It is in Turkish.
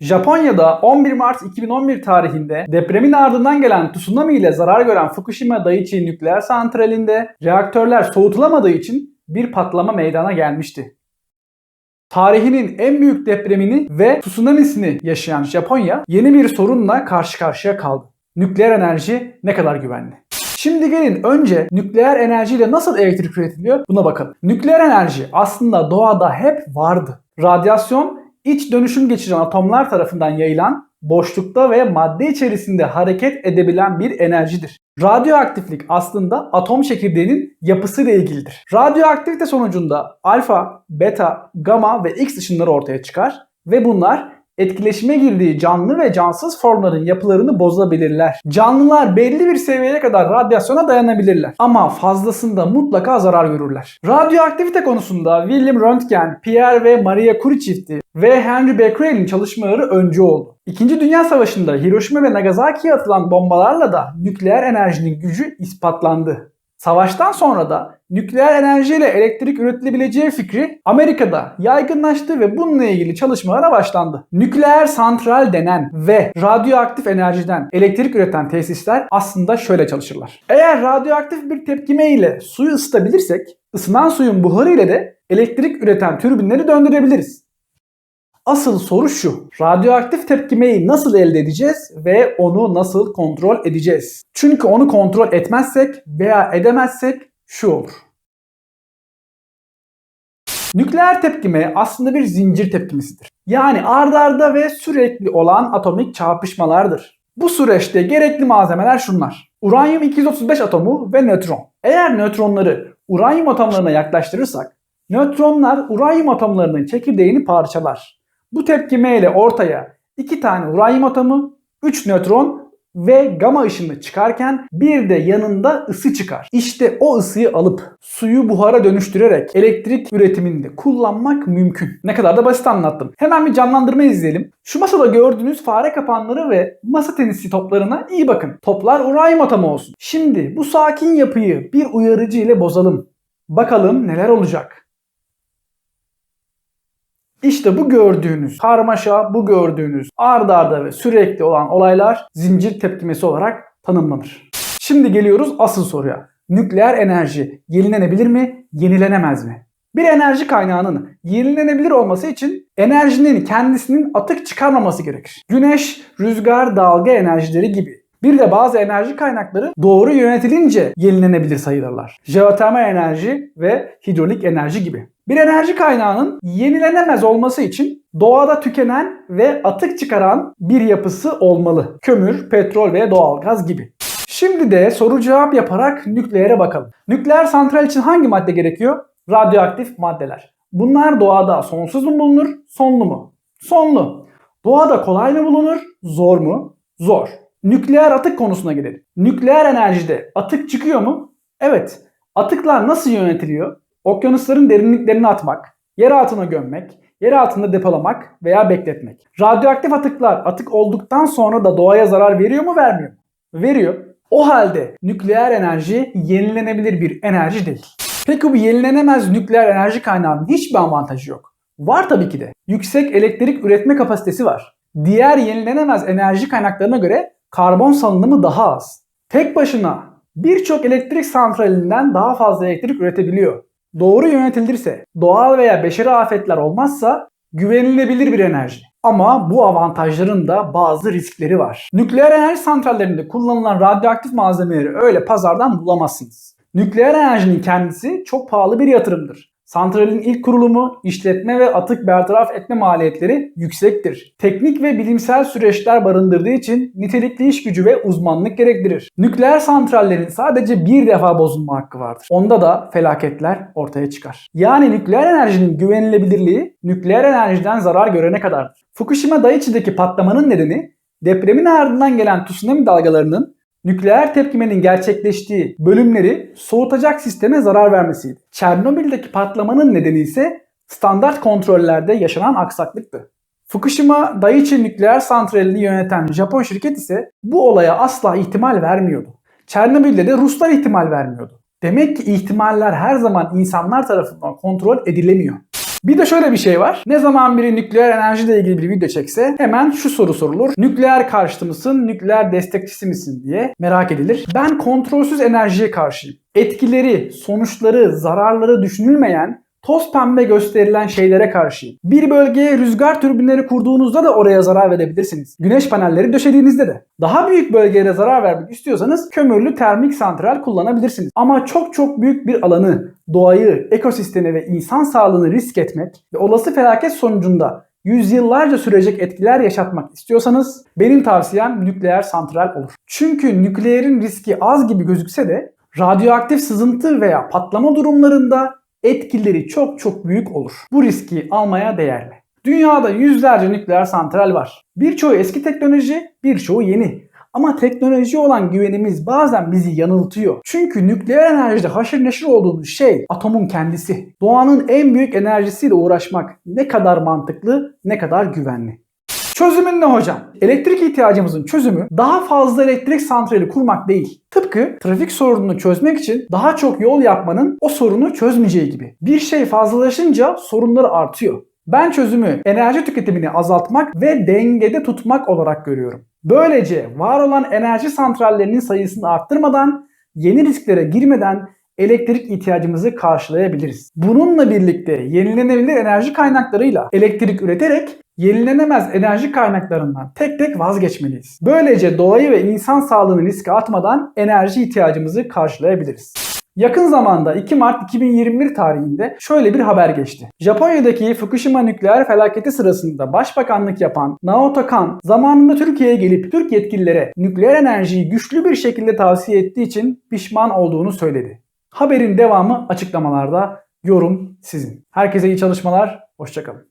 Japonya'da 11 Mart 2011 tarihinde depremin ardından gelen tsunami ile zarar gören Fukushima Daiichi nükleer santralinde reaktörler soğutulamadığı için bir patlama meydana gelmişti. Tarihinin en büyük depremini ve tsunamisini yaşayan Japonya yeni bir sorunla karşı karşıya kaldı. Nükleer enerji ne kadar güvenli? Şimdi gelin önce nükleer enerjiyle nasıl elektrik üretiliyor buna bakalım. Nükleer enerji aslında doğada hep vardı. Radyasyon iç dönüşüm geçiren atomlar tarafından yayılan boşlukta ve madde içerisinde hareket edebilen bir enerjidir. Radyoaktiflik aslında atom çekirdeğinin yapısıyla ilgilidir. Radyoaktivite sonucunda alfa, beta, gamma ve x ışınları ortaya çıkar ve bunlar etkileşime girdiği canlı ve cansız formların yapılarını bozabilirler. Canlılar belli bir seviyeye kadar radyasyona dayanabilirler ama fazlasında mutlaka zarar görürler. Radyoaktivite konusunda William Röntgen, Pierre ve Maria Curie çifti ve Henry Becquerel'in çalışmaları öncü oldu. İkinci Dünya Savaşı'nda Hiroşima ve Nagasaki'ye atılan bombalarla da nükleer enerjinin gücü ispatlandı. Savaştan sonra da nükleer enerjiyle elektrik üretilebileceği fikri Amerika'da yaygınlaştı ve bununla ilgili çalışmalara başlandı. Nükleer santral denen ve radyoaktif enerjiden elektrik üreten tesisler aslında şöyle çalışırlar. Eğer radyoaktif bir tepkime ile suyu ısıtabilirsek, ısınan suyun buharı ile de elektrik üreten türbinleri döndürebiliriz. Asıl soru şu. Radyoaktif tepkimeyi nasıl elde edeceğiz ve onu nasıl kontrol edeceğiz? Çünkü onu kontrol etmezsek veya edemezsek şu olur. Nükleer tepkime aslında bir zincir tepkimesidir. Yani ardarda ve sürekli olan atomik çarpışmalardır. Bu süreçte gerekli malzemeler şunlar. Uranyum 235 atomu ve nötron. Eğer nötronları uranyum atomlarına yaklaştırırsak, nötronlar uranyum atomlarının çekirdeğini parçalar. Bu tepkime ile ortaya 2 tane uranyum atomu, 3 nötron ve gama ışını çıkarken bir de yanında ısı çıkar. İşte o ısıyı alıp suyu buhara dönüştürerek elektrik üretiminde kullanmak mümkün. Ne kadar da basit anlattım. Hemen bir canlandırma izleyelim. Şu masada gördüğünüz fare kapanları ve masa tenisi toplarına iyi bakın. Toplar uranyum atomu olsun. Şimdi bu sakin yapıyı bir uyarıcı ile bozalım. Bakalım neler olacak. İşte bu gördüğünüz karmaşa, bu gördüğünüz ardarda arda ve sürekli olan olaylar zincir tepkimesi olarak tanımlanır. Şimdi geliyoruz asıl soruya. Nükleer enerji yenilenebilir mi, yenilenemez mi? Bir enerji kaynağının yenilenebilir olması için enerjinin kendisinin atık çıkarmaması gerekir. Güneş, rüzgar, dalga enerjileri gibi. Bir de bazı enerji kaynakları doğru yönetilince yenilenebilir sayılırlar. Jeotermal enerji ve hidrolik enerji gibi. Bir enerji kaynağının yenilenemez olması için doğada tükenen ve atık çıkaran bir yapısı olmalı. Kömür, petrol ve doğalgaz gibi. Şimdi de soru cevap yaparak nükleere bakalım. Nükleer santral için hangi madde gerekiyor? Radyoaktif maddeler. Bunlar doğada sonsuz mu bulunur, sonlu mu? Sonlu. Doğada kolay mı bulunur, zor mu? Zor. Nükleer atık konusuna gelelim. Nükleer enerjide atık çıkıyor mu? Evet. Atıklar nasıl yönetiliyor? Okyanusların derinliklerine atmak, yer altına gömmek, yer altında depolamak veya bekletmek. Radyoaktif atıklar atık olduktan sonra da doğaya zarar veriyor mu vermiyor mu? Veriyor. O halde nükleer enerji yenilenebilir bir enerji değil. Peki bu yenilenemez nükleer enerji kaynağının hiçbir avantajı yok. Var tabii ki de. Yüksek elektrik üretme kapasitesi var. Diğer yenilenemez enerji kaynaklarına göre karbon salınımı daha az. Tek başına birçok elektrik santralinden daha fazla elektrik üretebiliyor. Doğru yönetilirse, doğal veya beşeri afetler olmazsa güvenilebilir bir enerji. Ama bu avantajların da bazı riskleri var. Nükleer enerji santrallerinde kullanılan radyoaktif malzemeleri öyle pazardan bulamazsınız. Nükleer enerjinin kendisi çok pahalı bir yatırımdır. Santralin ilk kurulumu, işletme ve atık bertaraf etme maliyetleri yüksektir. Teknik ve bilimsel süreçler barındırdığı için nitelikli iş gücü ve uzmanlık gerektirir. Nükleer santrallerin sadece bir defa bozulma hakkı vardır. Onda da felaketler ortaya çıkar. Yani nükleer enerjinin güvenilebilirliği nükleer enerjiden zarar görene kadardır. Fukushima Daiichi'deki patlamanın nedeni depremin ardından gelen tsunami dalgalarının nükleer tepkimenin gerçekleştiği bölümleri soğutacak sisteme zarar vermesiydi. Çernobil'deki patlamanın nedeni ise standart kontrollerde yaşanan aksaklıktı. Fukushima Daiichi nükleer santralini yöneten Japon şirket ise bu olaya asla ihtimal vermiyordu. Çernobil'de de Ruslar ihtimal vermiyordu. Demek ki ihtimaller her zaman insanlar tarafından kontrol edilemiyor. Bir de şöyle bir şey var. Ne zaman biri nükleer enerjiyle ilgili bir video çekse hemen şu soru sorulur. Nükleer karşıtı mısın, nükleer destekçisi misin diye merak edilir. Ben kontrolsüz enerjiye karşıyım. Etkileri, sonuçları, zararları düşünülmeyen toz pembe gösterilen şeylere karşıyım. Bir bölgeye rüzgar türbinleri kurduğunuzda da oraya zarar verebilirsiniz. Güneş panelleri döşediğinizde de. Daha büyük bölgelere zarar vermek istiyorsanız kömürlü termik santral kullanabilirsiniz. Ama çok çok büyük bir alanı, doğayı, ekosistemi ve insan sağlığını risk etmek ve olası felaket sonucunda yüzyıllarca sürecek etkiler yaşatmak istiyorsanız benim tavsiyem nükleer santral olur. Çünkü nükleerin riski az gibi gözükse de radyoaktif sızıntı veya patlama durumlarında etkileri çok çok büyük olur. Bu riski almaya değerli. Dünyada yüzlerce nükleer santral var. Birçoğu eski teknoloji, birçoğu yeni. Ama teknoloji olan güvenimiz bazen bizi yanıltıyor. Çünkü nükleer enerjide haşır neşir olduğumuz şey atomun kendisi. Doğanın en büyük enerjisiyle uğraşmak ne kadar mantıklı, ne kadar güvenli. Çözümün ne hocam? Elektrik ihtiyacımızın çözümü daha fazla elektrik santrali kurmak değil. Tıpkı trafik sorununu çözmek için daha çok yol yapmanın o sorunu çözmeyeceği gibi. Bir şey fazlalaşınca sorunları artıyor. Ben çözümü enerji tüketimini azaltmak ve dengede tutmak olarak görüyorum. Böylece var olan enerji santrallerinin sayısını arttırmadan, yeni risklere girmeden elektrik ihtiyacımızı karşılayabiliriz. Bununla birlikte yenilenebilir enerji kaynaklarıyla elektrik üreterek yenilenemez enerji kaynaklarından tek tek vazgeçmeliyiz. Böylece doğayı ve insan sağlığını riske atmadan enerji ihtiyacımızı karşılayabiliriz. Yakın zamanda 2 Mart 2021 tarihinde şöyle bir haber geçti. Japonya'daki Fukushima nükleer felaketi sırasında başbakanlık yapan Naoto Kan zamanında Türkiye'ye gelip Türk yetkililere nükleer enerjiyi güçlü bir şekilde tavsiye ettiği için pişman olduğunu söyledi. Haberin devamı açıklamalarda. Yorum sizin. Herkese iyi çalışmalar. Hoşçakalın.